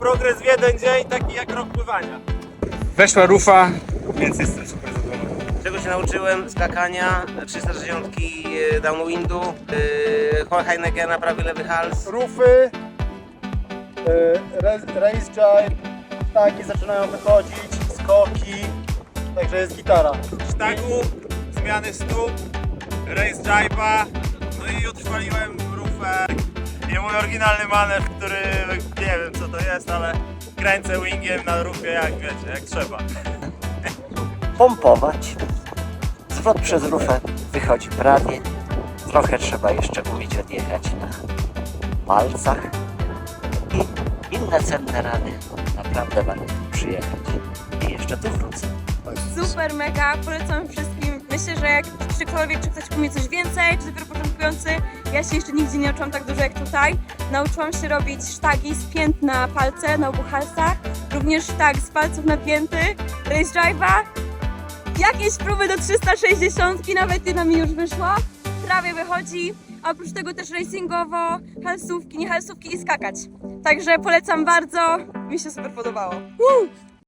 progres w jeden dzień, taki jak rok pływania. Weszła rufa, więc jestem super zadowolony. Czego się nauczyłem? Skakania, 360 e, downwindu, yy, Heinekena, prawy lewy hals. Rufy, y, re- race jive, sztagi zaczynają wychodzić, skoki, także jest gitara. Sztagu, zmiany stóp, race jive'a, no i odpaliłem rufę. I mój oryginalny manewr, który jest, ale kręcę wingiem na rufie jak wiecie, jak trzeba. pompować. Zwrot przez rufę wychodzi prawie. Trochę trzeba jeszcze umieć odjechać na palcach. I inne cenne rady. Naprawdę warto tu przyjechać. I jeszcze tu wrócę. Super, mega, polecam wszystkim. Myślę, że jak czy ktokolwiek, czy ktoś umie coś więcej, czy dopiero początkujący, ja się jeszcze nigdzie nie uczyłam tak dużo jak tutaj. Nauczyłam się robić sztagi z pięt na palce, na obu halsach, również sztag z palców na pięty, race drive'a, jakieś próby do 360, nawet jedna mi już wyszła, prawie wychodzi, a oprócz tego też racingowo, halsówki, nie halsówki i skakać. Także polecam bardzo, mi się super podobało. Woo!